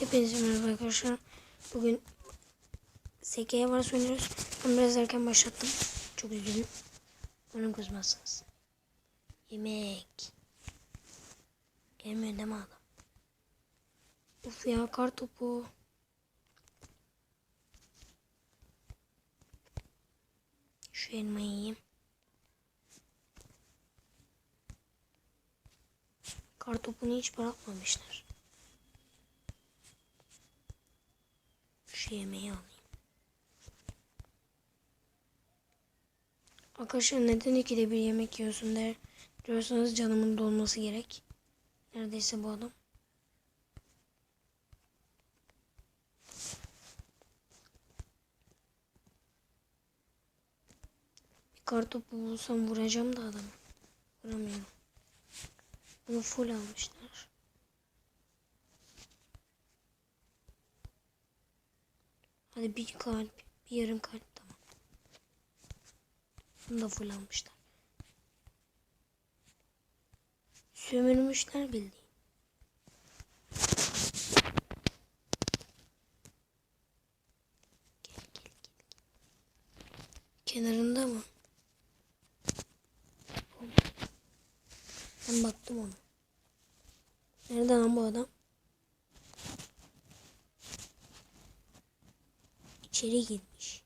Hepinize merhaba arkadaşlar. Bugün SK'ye var oynuyoruz. Ben biraz erken başlattım. Çok üzgünüm. Umarım kızmazsınız. Yemek. Gelmiyor mi adam? Uf ya kar topu. Şu elmayı yiyeyim. Kar topunu hiç bırakmamışlar. Şu yemeği alayım. Arkadaşlar neden ikide bir yemek yiyorsun der diyorsanız canımın dolması gerek. Neredeyse bu adam. Bir kartopu bulsam vuracağım da adamı. Vuramıyorum. Bunu full almışlar. Hadi bir kalp, bir yarım kalp tamam. Bunu da full almışlar. Sömürmüşler bildiğin. Gel gel gel. Kenarında mı? Ben baktım ona. Nerede lan bu adam? İçeri girmiş.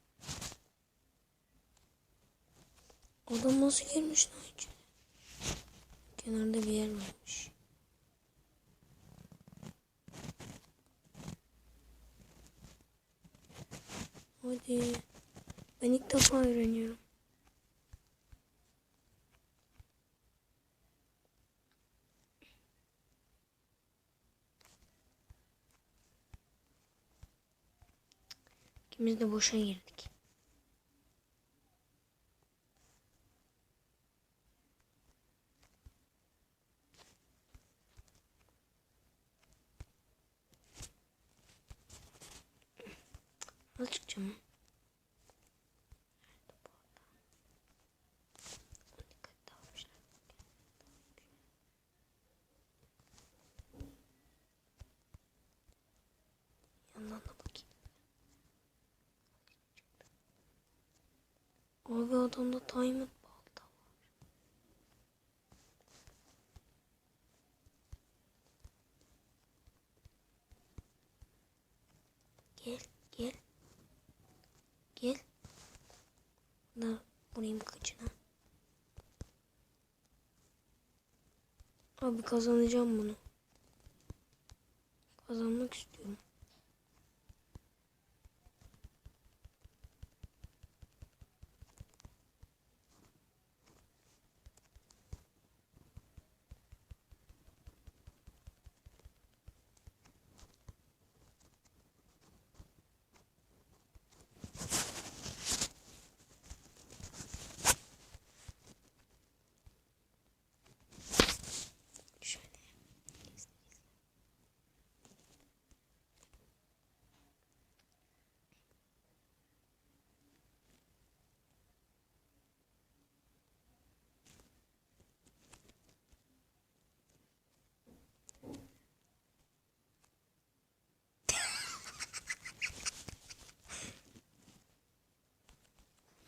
Adam nasıl girmiş lan içeri? Kenarda bir yer varmış. Hadi. Ben ilk defa öğreniyorum. İkimiz de boşa girdik. Nasıl çıkacağım? Dikkatli almışlar. Yandan da bakayım. Abi adamda diamond balta var. Gel, gel. Gel. Da vurayım kıçına. Abi kazanacağım bunu. Kazanmak istiyorum. Şöyle.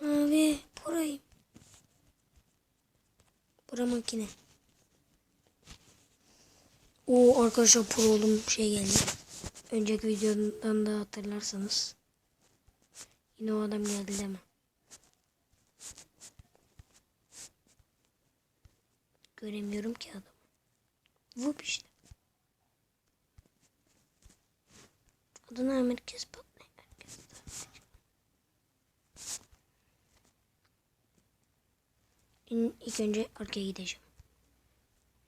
Abi burayı. Bura makine. O arkadaşlar pro oğlum şey geldi. Önceki videodan da hatırlarsanız. Yine o adam geldi deme. Göremiyorum ki adamı. Vup işte. Adına herkes patlıyor. Herkes patlıyor. İn- İlk önce arkaya gideceğim.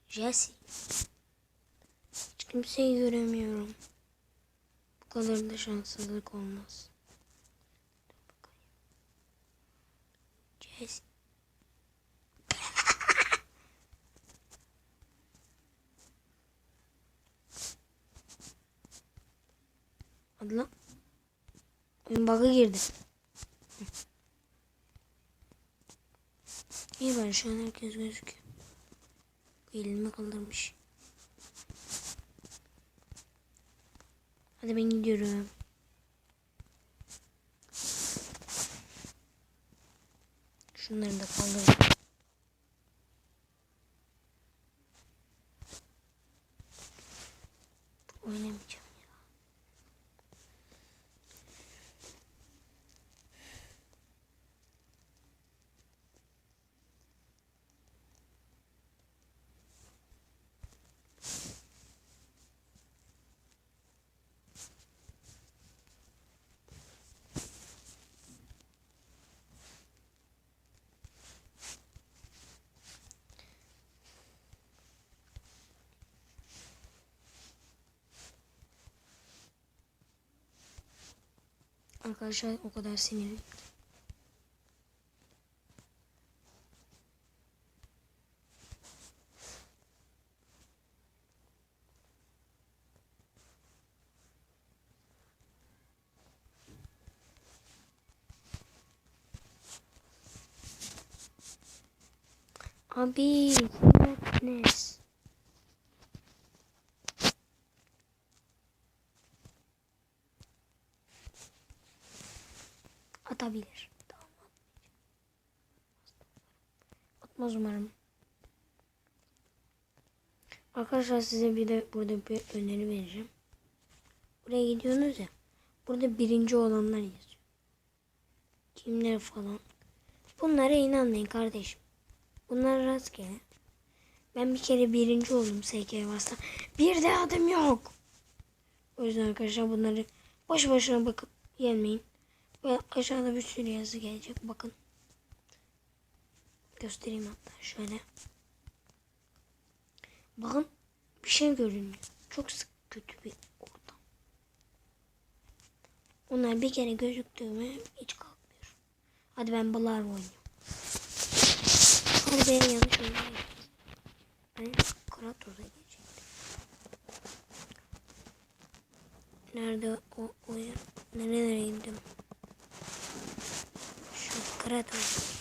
Jesse. Hiç kimseyi göremiyorum. Bu kadar da şanssızlık olmaz. Jesse. Hadi lan. Oyun bug'a girdi. İyi ben şu an herkes gözüküyor. Elimi kaldırmış. Hadi ben gidiyorum. Şunları da kaldırayım. Oynamayacağım ya. Arkadaşlar o kadar sinirli. Abi, Madness. Atabilir. Atmaz umarım. Arkadaşlar size bir de burada bir öneri vereceğim. Buraya gidiyorsunuz ya. Burada birinci olanlar yazıyor. Kimler falan. Bunlara inanmayın kardeşim. Bunlar rastgele. Ben bir kere birinci oldum SK Vasta. Bir de adım yok. O yüzden arkadaşlar bunları boş boşuna bakıp yenmeyin. Ve aşağıda bir sürü yazı gelecek. Bakın. Göstereyim hatta şöyle. Bakın bir şey görünüyor. Çok sık kötü bir ortam. Onlar bir kere gözüktü mü hiç kalkmıyor. Hadi ben balığa oynuyorum. Hadi ben yanlış oynuyorum. Ben Kratos'a geçecektim. Nerede o, o yer? Nerelere indim? Şu Kratos.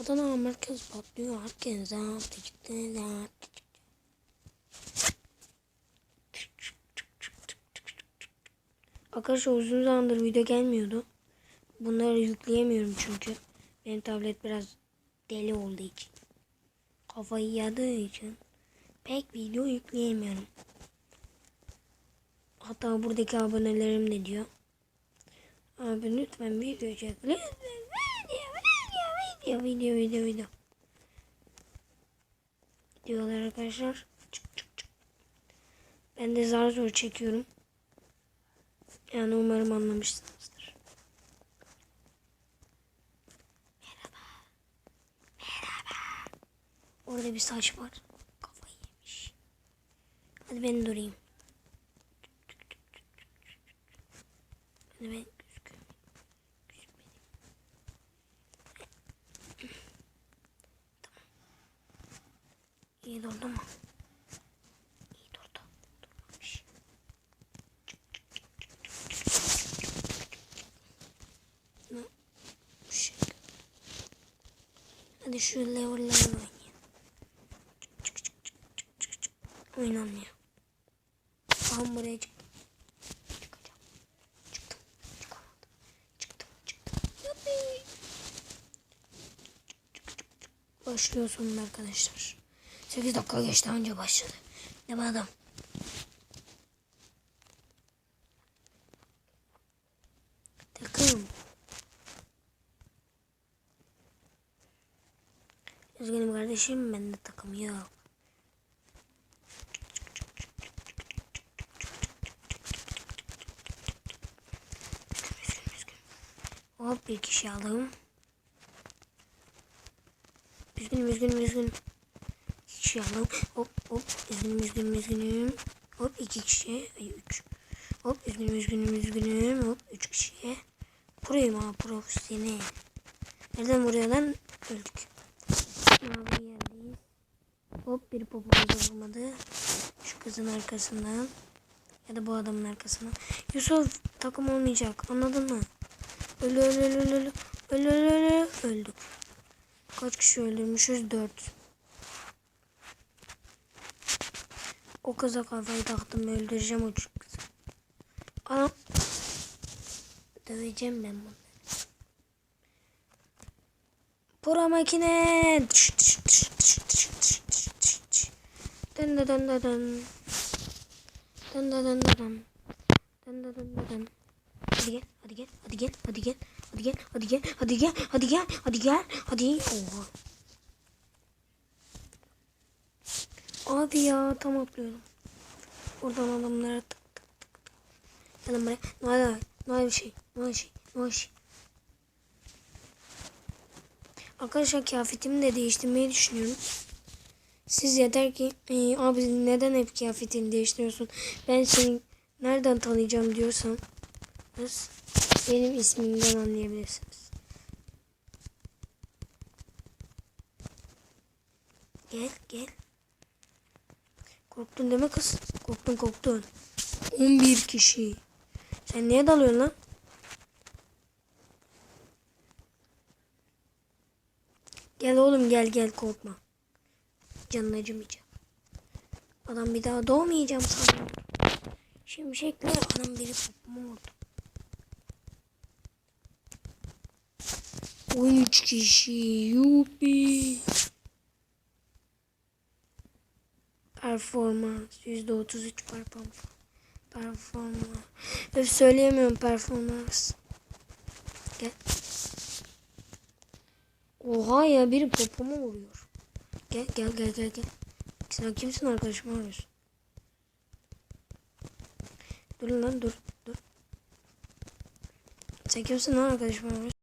Adana merkez patlıyor. Herkes çıktı. Zaptı çıktı. Arkadaşlar uzun zamandır video gelmiyordu. Bunları yükleyemiyorum çünkü. Benim tablet biraz deli olduğu için. Kafayı yadığı için pek video yükleyemiyorum. Hatta buradaki abonelerim de diyor. Abi lütfen video çek. Lütfen video, video, video, video, video, video. Diyorlar arkadaşlar. Çık çık çık. Ben de zar zor çekiyorum. Yani umarım anlamışsınızdır. Orada bir saç var. Kafayı yemiş. Hadi ben durayım. Hadi ben Şimdi şu level'ları oynayayım. Oynanmıyor. Tam buraya çık. Çıkacağım. Çıktım. Çıkamadım. Çıktım. Başlıyorsun arkadaşlar. 8 dakika geçti önce başladı. Ne adam. Hop bir kişi aldım. Üzgünüm üzgünüm üzgünüm. İki kişi aldım. Hop hop üzgünüm üzgünüm üzgünüm. Hop iki kişi. Ay üç. Hop üzgünüm üzgünüm üzgünüm. Hop üç kişi. Proyum ha profesyonel. Nereden vuruyor lan? Öldük. Mavi yerdeyiz. Hop bir popomuz olmadı. Şu kızın arkasından. Ya da bu adamın arkasından. Yusuf takım olmayacak. Anladın mı? Öl öl öl öl öl. Öl öl öl öl. Öldük. Kaç kişi öldürmüşüz? Dört. O kıza kafayı taktım. Öldüreceğim o kızı. Anam. Döveceğim ben bunu. Pura makine. Dın dın dın dın. Dın dın dın dın. Dın dın dın dın. Hadi gel, hadi gel, hadi gel, hadi gel, hadi gel, hadi gel, hadi gel, hadi gel, hadi gel, hadi. Oha. Abi ya tam atlıyorum. Oradan adamlara tık tık tık tık. Gelin buraya. Ne var bir şey? Var bir şey? Var bir şey? Arkadaşlar kıyafetimi de değiştirmeyi düşünüyorum. Siz yeter ki "Ee, abi neden hep kıyafetini değiştiriyorsun? Ben seni nereden tanıyacağım diyorsan benim ismimden anlayabilirsiniz. Gel gel. Korktun mi kız? Korktun korktun. 11 kişi. Sen niye dalıyorsun lan? Gel oğlum gel gel korkma. Canın acımayacak. Adam bir daha doğmayacağım sandım. Şimşekle anam biri kopma oldu. 13 kişi yupi. Performans %33 performans. Performans. Öf söyleyemiyorum performans. Gel. Oha ya biri popoma vuruyor. Gel gel gel gel gel. Sen kimsin arkadaşım arıyorsun? Dur lan dur dur. Sen kimsin lan arkadaşım arıyorsun?